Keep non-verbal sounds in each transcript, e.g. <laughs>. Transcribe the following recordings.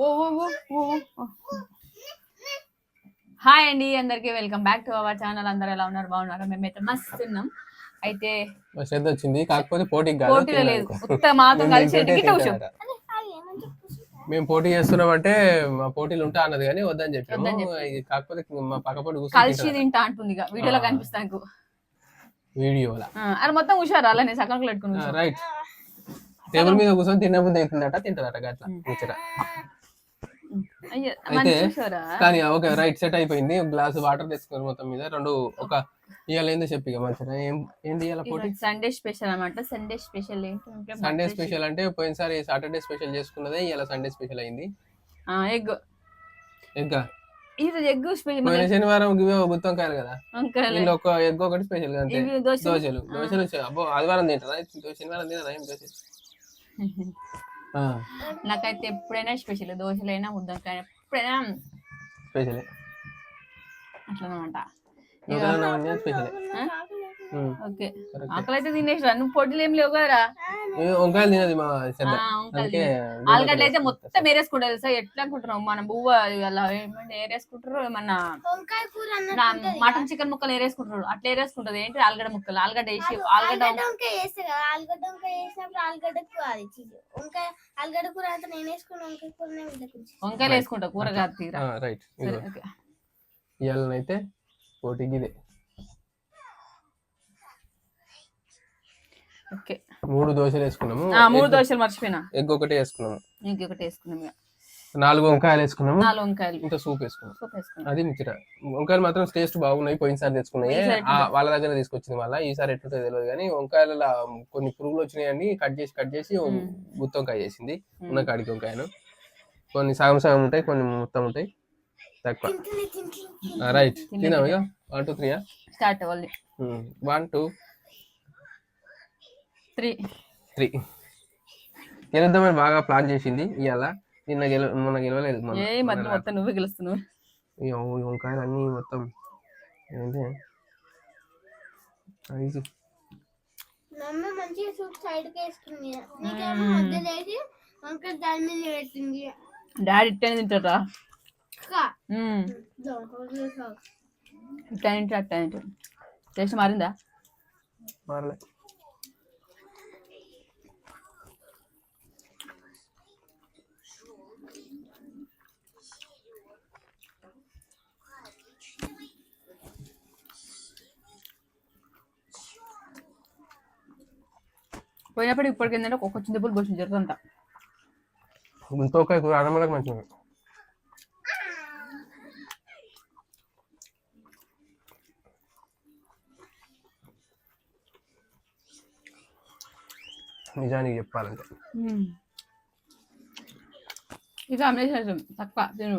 ఓ ఓ ఓ ఓ ఓ. Hi అండి అందరికీ welcome back to our channel. అందరూ ఎలా ఉన్నారు? బాగున్నారు? మేమైతే మస్తు ఉన్నాం. అయితే శ్రద్ధ వచ్చింది కాకపోతే పోటీలో లేదు. ఉత్త మాతో మేము కలిసి కూర్చో. మేము పోటీ చేస్తున్నాం అంటే మా పోటీలు ఉంటా అన్నది కానీ వద్దని చెప్పాము. ఇది కాకపోతే మా పక్క పోటీ కలిసి తింటా అంటుంది ఇక. వీడియోలో. కనిపిస్తాను వీడియోలా? అది మొత్తం హుషారు అలానే సగం పెట్టుకుని కూర్చో. రైట్. టేబుల్ మీద కూర్చొని తిన్న ముందు అవుతుందట తింటదట అయ్యో అయితే కానీ ఓకే రైట్ సెట్ అయిపోయింది. గ్లాస్ వాటర్ తెచ్చుకున్నారు మొత్తం మీద రెండు ఒక ఇవాళ ఏందో చెప్పి మంచిగా. ఏం ఏంది ఇవాళ పోటీ? సండే స్పెషల్ అన్నమాట. సండే స్పెషల్ ఏంటి సండే స్పెషల్ అంటే పోయినసారి సాటర్డే స్పెషల్ చేసుకున్నదే ఇవాళ సండే స్పెషల్ అయింది. ఎగ్. ఎగ్గా? ఇది ఎగ్ స్పెషల్ పోయిన శనివారం ఇవే గుత్తొంకాయలు కదా? వంకాయలు. ఒక ఎగ్ ఒకటి స్పెషల్ దోశ దోశలు. దోశలు అబ్బో ఆదివారం తింటారా? శనివారం తినరా? ఏం దోశ? ఆ, <laughs> నాకైతే ఎప్పుడైనా స్పెషల్ దోశలైనా ముద్దకాయ ఎప్పుడైనా స్పెషలే. అట్లా అనమాట స్పెషలే. ఓకే. ఆకలి అయితే తినేసిరా? నువ్వు పొడిలు ఏం లేవు కదరా ఏ వంకాయలు తినది మా ఆలుగడ్డలు అయితే మొత్తం ఏరేసుకుంటారు సార్ ఎట్లా అనుకుంటున్నావు? మన బువ్వ అలా ఏమంటే ఏరేసుకుంటారు? ఏమన్నా మటన్ చికెన్ ముక్కలు ఏరేసుకుంటారు. అట్లా ఏరేసుకుంటది. ఏంటి ఆలుగడ్డ ముక్కలు? ఆలుగడ్డ వేసి ఆలుగడ్డ కదా. కూర అంతా నేను వంకాయలు వేసుకుంటా కూర కాదు తీరా రైట్ సరే ఓకే. ఇవాళనైతే పోటీకి ఇదే. ఓకే. మూడు దోశలు వేసుకున్నాము. ఆ, మూడు దోశలు మర్చిపోయినా? ఎగ్ ఒకటి వేసుకున్నాము. ఇంకొకటి వేసుకున్నాం ఇక. నాలుగు వంకాయలు వేసుకున్నాము. నాలుగు వంకాయలు. ఇంత సూప్ వేసుకున్నాం. అది ముచ్చట. వంకాయలు మాత్రం టేస్ట్ బాగున్నాయి పోయినసారి తెచ్చుకున్నాయి. వాళ్ళ దగ్గర తీసుకొచ్చింది మళ్ళీ. ఈసారి ఎట్లుంటుందో తెలియదు కానీ వంకాయల కొన్ని పురుగులు వచ్చినాయని కట్ చేసి కట్ చేసి గుత్తి వంకాయ చేసింది. ఉన్న కాడికి వంకాయను. కొన్ని సగం సగం ఉంటాయి కొన్ని మొత్తం ఉంటాయి. తక్కువ. రైట్. తిన్నాం ఇక వన్ టూ త్రీయా? స్టార్ట్ అవ్వాలి. One two. త్రీ. త్రీ. గెలుద్దామని బాగా ప్లాన్ చేసింది ఇవాళ నిన్న గెల మొన్న గెలవలేదు మొన్న. ఏ మధ్య మొత్తం నువ్వే గెలుస్తున్నావు. ఈ వంకాయలు అన్నీ మొత్తం ఏంటి ఐదు. మమ్మీ మంచిగా సూప్ సైడ్కి వేసుకుంది. నీకేమో మధ్యలో వేసి వంకాయ దాని మీద పెట్టింది డాడీ ఇట్టనే తింటారా. ఇట్టనే తింటారు అట్టనే తింటారు టేస్ట్ మారిందా? మారలే. పోయినప్పుడు ఇప్పటికి ఏంటంటే ఒక్కొక్క చింతపూలు పోసిన జరుగుతుంట గుంతొక్కాయ కూర అన్నమలకు మంచిగా. నిజానికి చెప్పాలంటే. ఇక అమ్మేసేసాం తక్కువ తిను.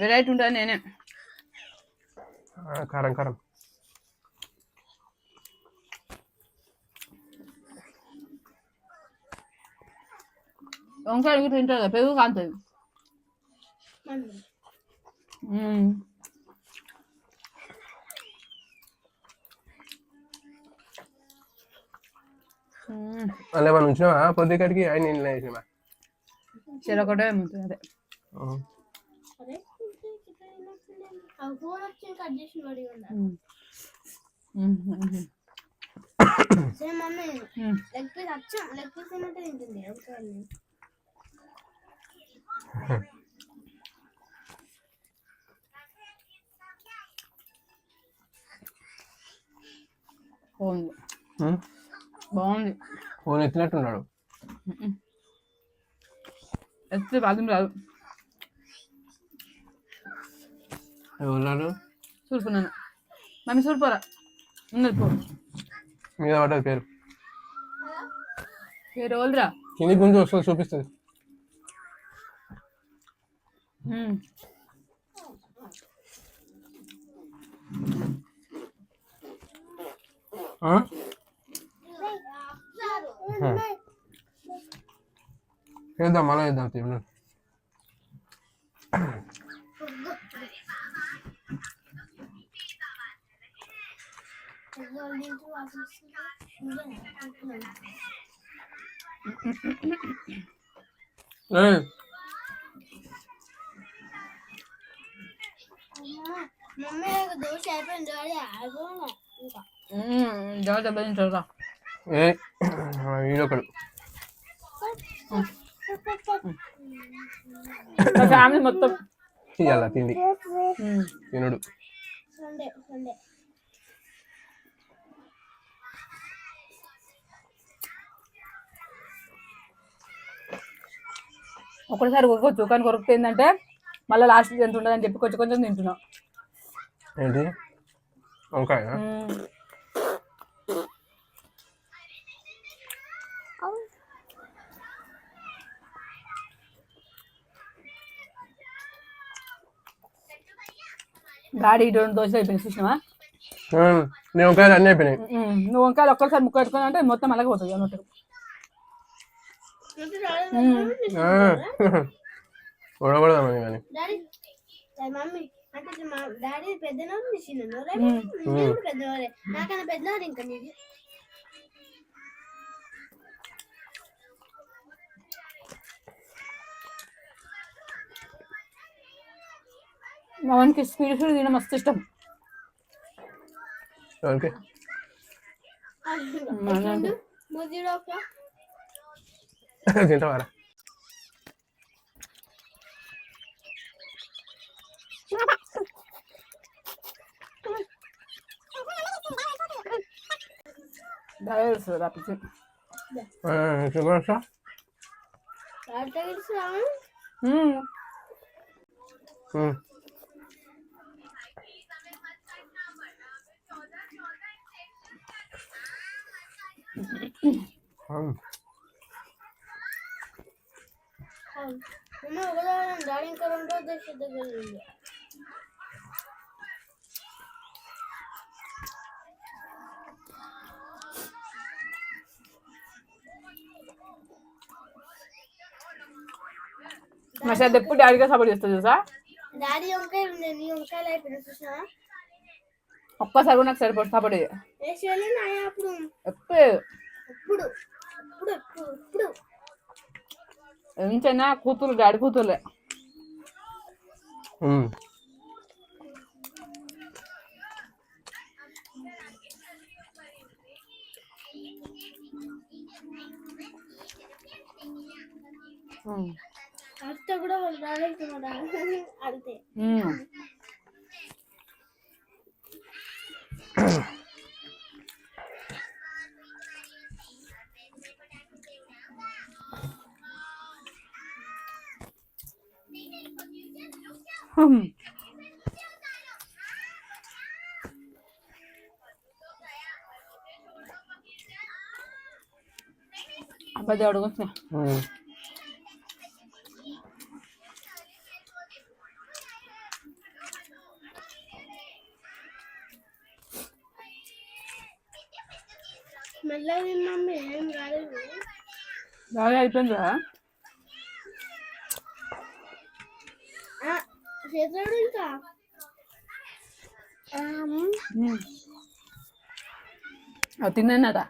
వెరైటీ ఉంటుంది నేనే. ఆ, కారం కారం. వంకాయ తింటారు కదా పెరుగు కాంతుంది. అలా మనం ఉంచినావా పొద్దుకాడికి ఆయన నేను వేసినా చెరొకటే అదే మమ్మీ మ్మ్. లెగ్ పీస్ అచ్చం లెగ్ పీస్ తిన్నట్టు తింటుంది బాగుంది. ఫోన్ ఎత్తినట్టున్నాడు. ఎత్తే బాధం రాదు. ఎవరు చూడుకున్నాను మమ్మీ చూడిపోరా ఉన్నది పో. మీద పడ్డది పేరు. వేరే వాళ్ళరా కింది గుంజు వస్తుంది చూపిస్తుంది? వేద్దాం మళ్ళీ వేద్దాం తీయండి ఏయ్, మమ్మీ నాకు దోశ వీడొకడు ఫ్యామిలీ మొత్తం ఇయ్యాల తిండి ఉమ్. తినుడు ఒకటిసారి కొరకొచ్చు కానీ కొరకుతే ఏంటంటే మళ్ళీ లాస్ట్ ఎంత ఉండదని చెప్పి కొంచెం కొంచెం తింటున్నాం. ఏంటి? వంకాయ. గాడి ఇటు రెండు దోశలు అయిపోయింది చూసినావా? నేను వంకాయలు అన్నీ అయిపోయినాయి. నువ్వు వంకాయలు ఒక్కసారి ముక్క పెట్టుకుని అంటే మొత్తం అలాగే పోతుంది అన్నట్టు. <laughs> ఉడబడదామని కానీ మమ్మీ అంటే మా డాడీ పెద్దనోరు కూడా పెద్దనోరే నాకన్నా పెద్దనోరు ఇంకా నీది మా వానికి స్పీడ్ స్పీడ్ తినడం మస్తు ఇష్టం తింటావారా బాగా తెలుస్తుంది రాపించి షుగర్ వస్తా డాడీ తెలుసు ఉమ్. మమ్మీ ఒకదో డాడీ ఇంకా రెండో దశ సార్ ఎప్పుడు డాడీగా సపోర్ట్ చేస్తుంది చూసా డాడీ ఉన్నాయి నీ వంకాయలు అయిపోయినా చూసినా ఒక్కసారి కూడా నాకు సరిపడు సపోర్ట్ అప్పుడు. ఎప్పుడు ఎప్పుడు? ఎప్పుడు? ఎప్పుడు? ఎంతైనా కూతురు డాడీ కూతురులే. అత్త కూడా వాళ్ళు రాగలుగుతున్నాడు అడితే ఉమ్. ఉమ్. అబ్బాయి అడుగుతున్నా బాగా అయిపోయిందా? ఆ, చేతుడు ఇంకా. అది తిన్నానరా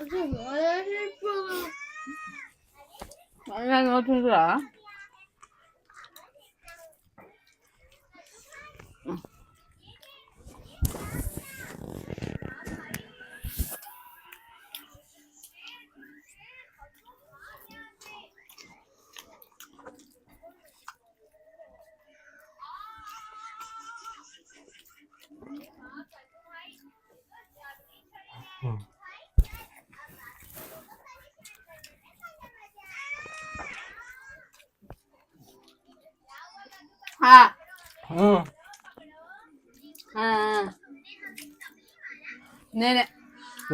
ఉమ్. బాగా అవుతుందిరా ఆ, ఆ, ఆ. నేనే.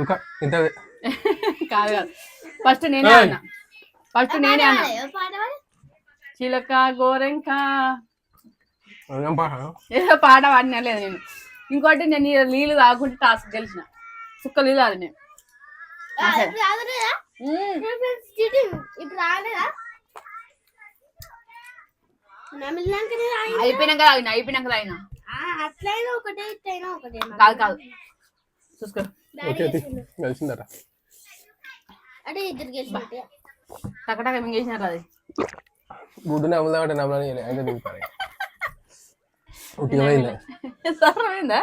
ఇంకా ఇంత కాదు కాదు. ఫస్ట్ నేనే. అన్నా. ఫస్ట్ నేనే అన్నా. చిలక గోరెంక. ఏదో పాట పాడినా లేదు నేను. ఇంకోటి నేను ఈ నీళ్ళు తాగుకుంటే టాస్క్ గెలిచిన. సుక్క నీళ్ళు తాగి నేను ఇప్పుడు అయిపోయినాక తాగిన అయిపోయినాక తాగిన. ఆ, అట్లయినా ఒకటే ఇట్లయినా ఒకటే కాదు కాదు. చూసుకో. ఓకే తీ. కలిసిందట అంటే ఇద్దరు గెలిచినట్టే. టకటక మింగేసినారు అది? గుడ్డు నమ్ముదామంటే నమ్మని అయితే దిగుతారు ఉట్టిపోయింది సరమైందా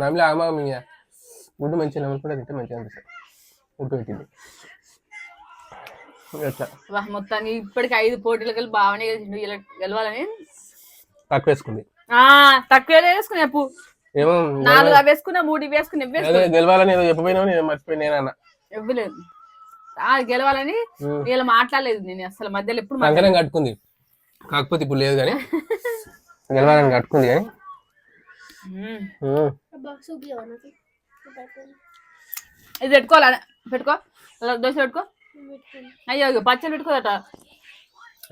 నమ్మిలే ఆమా గుడ్డు మంచిగా నమ్ముకుంటే తింటే మంచిగా అనిపిస్తుంది. ఉట్టు పెట్టింది మొత్తానికి ఇప్పటికి ఐదు పోటీలకు వెళ్ళి బాగానే గెలిచిండు. గెలవాలని? తక్కువ వేసుకుంది ఆ తక్కువ వేసుకునే అప్పు ఏమో నాలుగు అవి వేసుకున్నా మూడు వేసుకుని గెలవాలని ఏదో చెప్పపోయినా నేను మర్చిపోయి నేనన్న ఇవ్వలేదు. ఆ గెలవాలని. వీళ్ళు మాట్లాడలేదు నేను అసలు మధ్యలో ఎప్పుడు కంకణం కట్టుకుంది. కాకపోతే ఇప్పుడు లేదు కానీ. గెలవాలని కట్టుకుంది కానీ. ఇది పెట్టుకోవాలా? పెట్టుకో. అలా దోశ పెట్టుకో. అయ్యో పచ్చడి పెట్టుకోదట.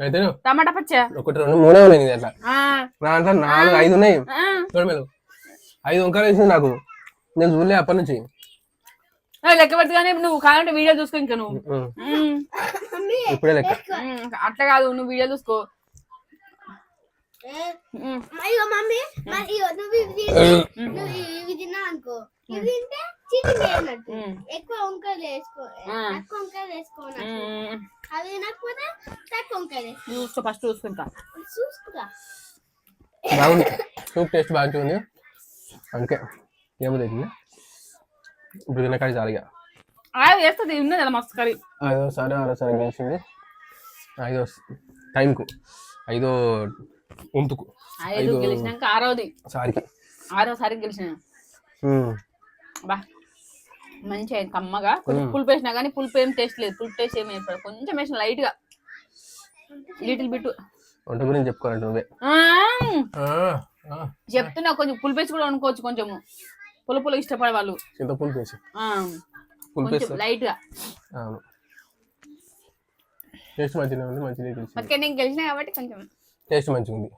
అయితే టమాటా పచ్చ? ఒకటి రెండు మూడే ఉన్నాయి నీ దాంట్లో నాలుగు ఐదు ఉన్నాయి. ఆ. చూడు మేలు. ఐదు వంకాయలు వేసింది నాకు. నేను చూడలే అప్పటి నుంచి. లెక్క పెట్టుగానే నువ్వు కావాలంటే వీడియో చూసుకో ఇంకా నువ్వు. ఇప్పుడే లెక్క. అట్లా కాదు నువ్వు వీడియో చూసుకో. మమ్మీ నువ్వు ఇవి తిని- నువ్వు ఇవి తిన్నావు అనుకో ఇవి తింటే. ఎక్కువ వంకాయలు వేసుకో ఆ. తక్కువ వంకాయలు వేసుకోనట్టు ఉమ్. అది తినకపోతే తక్కువ వంకాయలు వేసుకో. చూసుకో ఫస్ట్ చూసుకుంటా. చూసుకురా. బాగుంది. సూప్ టేస్ట్ బాగా ఉంది అంతే ఏమో తెచ్చింది ఇప్పుడు తినకాడి చాలు ఇక. అది వేస్తుంది ఉన్నది అలా మస్తు కర్రీ. ఐదోసారి ఆరోసారి గెలిచింది ఐదో టైంకు ఐదో వంతుకు ఐదు ఐదు. గెలిచినాక ఆరోది. సారికి. ఆరోసారి గెలిచిన. బా. మంచిగా కమ్మగా. కొంచెం పులుపు వేసినా కానీ పులుపు ఏం టేస్ట్ లేదు. పులుపు టేస్ట్ ఏమి వేయలేదు. కొంచెం వేసిన లైట్గా లిటిల్ బిట్ వంట గురించి చెప్పుకోవాలంటే నువ్వే. చెప్తున్నా కొంచెం పులుపు వేసి కూడా వండుకోవచ్చు కొంచెము పులుపులు ఇష్టపడే వాళ్ళు. వేసి. ఆ, పులుపు కొంచెం వేస్తే. లైట్గా టేస్ట్ మంచిగా ఉంది మంచిగా తెలిసింది మరి నేను గెలిచినా కాబట్టి కొంచెం. టేస్ట్ మంచిగా ఉంది.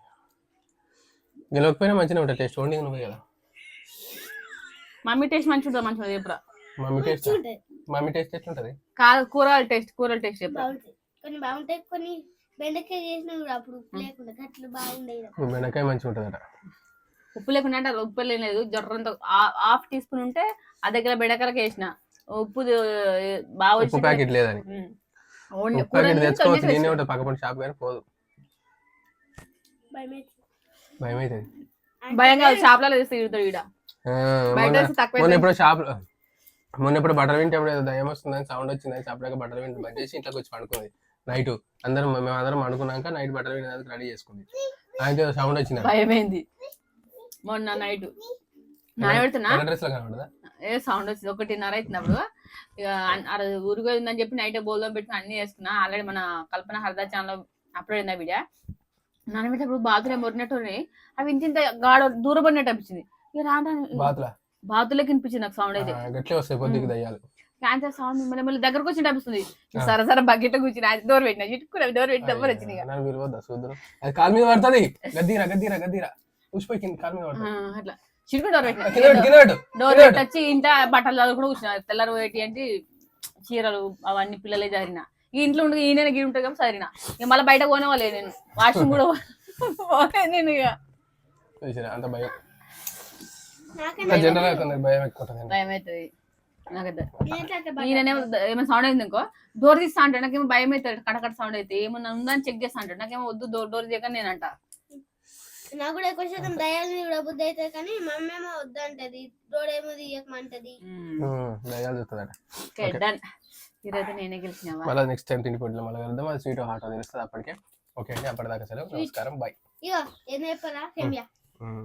గెలవకపోయినా మంచిగా ఉంటుంది టేస్ట్. వండి నువ్వే కదా. మమ్మీ టేస్ట్ మంచిగా ఉంటుంది మంచిగా చెప్పురా మమ్మీ టేస్ట్ మమ్మీ టేస్ట్ ఎట్లుంటది? కాదు కూరగాయల టేస్ట్ కూరల టేస్ట్ కొన్ని బాగుంటాయి కొన్ని బెండకాయ చేసినా కూడా అప్పుడు ఉప్పు లేకుండా గట్లు బాగుండేది బెండకాయ మంచిగా ఉంటుందట. ఉప్పు లేకుండా అంటే అది ఉప్పు లేదు జొర్రంత హాఫ్ టీ స్పూన్ ఉంటే ఆ దగ్గర బెడకరకు వేసిన. ఉప్పు బాగా ఉప్పు వచ్చి ప్యాకెట్ లేదని. ప్యాకెట్ తెచ్చుకోవచ్చు. ఉంటుంది పక్కపడి షాప్ కానీ పోదు. భయం అవుతుంది భయం కాదు షాప్లలో తీస్తే ఇడుతాడు ఈడ. బయట తక్కువ ఎప్పుడో షాప్ మొన్న ఎప్పుడు బటర్ వింటే ఎప్పుడు ఏదో దయ్యం వస్తుందని సౌండ్ వచ్చిందని దగ్గర బటర్ వింటే బంద్ చేసి ఇంట్లోకి వచ్చి పడుకుంది. నైట్ అందరం మేము అందరం అనుకున్నాక నైట్ బటర్ వింటే రెడీ చేసుకుంది. అయితే సౌండ్ వచ్చింది. భయమైంది. మొన్న నైట్ నాన్న పెడుతున్నా? డ్రెస్లో కనబడదా? ఏ సౌండ్ వచ్చింది. ఒకటిన్నర అవుతున్నప్పుడు ఇక ఊరుగా ఉందని చెప్పి నైట్ బోల్దం పెట్టుకుని అన్ని వేసుకున్నా. ఆల్రెడీ మన కల్పన హరదా ఛానల్ అప్లోడ్ అయింది వీడియో నానబెట్టేటప్పుడు బాతులు మొరినట్టు. అవి ఇంత ఇంత గాడ దూరం పడినట్టు అనిపించింది. ఇక రాను బాతులకి వినిపించింది నాకు సౌండ్ అయితే. గట్లే వస్తాయి పొద్దుకి దయ్యాలు. క్యాన్సర్ సౌండ్ మళ్ళీ దగ్గరకు వచ్చి అనిపిస్తుంది సర సర బకెట్ కూర్చుని అది డోర్ పెట్టిన చిట్టుకున్న డోర్ పెట్టి దెబ్బలు వచ్చినాయి అది కాలు మీద పడుతుంది. గద్దీరా గద్దీరా గద్దీరా. కింద కాలు మీద పడుతుంది. అట్లా. డోర్ పెట్టిన. కింద పెట్టు, కింద పెట్టు. డోర్ పెట్టి. వచ్చి ఇంట్లో బట్టలు చదువుకుంటూ కూర్చున్నా. తెల్లారు ఏంటి అంటే చీరలు అవన్నీ పిల్లలే జరిగిన ఈ ఇంట్లో ఉండి ఈయన గిరి ఉంటుంది కాబట్టి చదివిన. ఇక మళ్ళీ బయట పోనేవాళ్ళే నేను. వాష్రూమ్ కూడా నేను ఇక. అంత భయం. జనరల్ భయం ఎక్కువ ఉంటుంది భయం అవుతుంది. ఏమైనా సౌండ్ అయింది అనుకో డోర్ తీస్తా అంటాడు నాకేమో భయం అవుతుంది కడకడ సౌండ్ అయితే. ఏమన్నా ఉందని చెక్ చేస్తా అంటాడు. నాకేమో వద్దు డోర్ డోర్ చేయక నేను అంట నాకు కూడా ఎక్కువ శాతం దయాలు కూడా బుద్ధి అవుతుంది కానీ మా అమ్మ ఏమో వద్దంటది రోడేమో తీయకమంటది. దయ్యాలు చూస్తుందట. ఓకే డన్ ఈరోజు నేనే గెలిచినావా? మళ్ళీ నెక్స్ట్ టైం తిండి మళ్ళీ వెళ్దాం అది స్వీట్ హాట్ తెలుస్తుంది అప్పటికే. ఓకే అండి అప్పటిదాకా సెలవు. నమస్కారం. బాయ్ ఇగో ఏం Mm.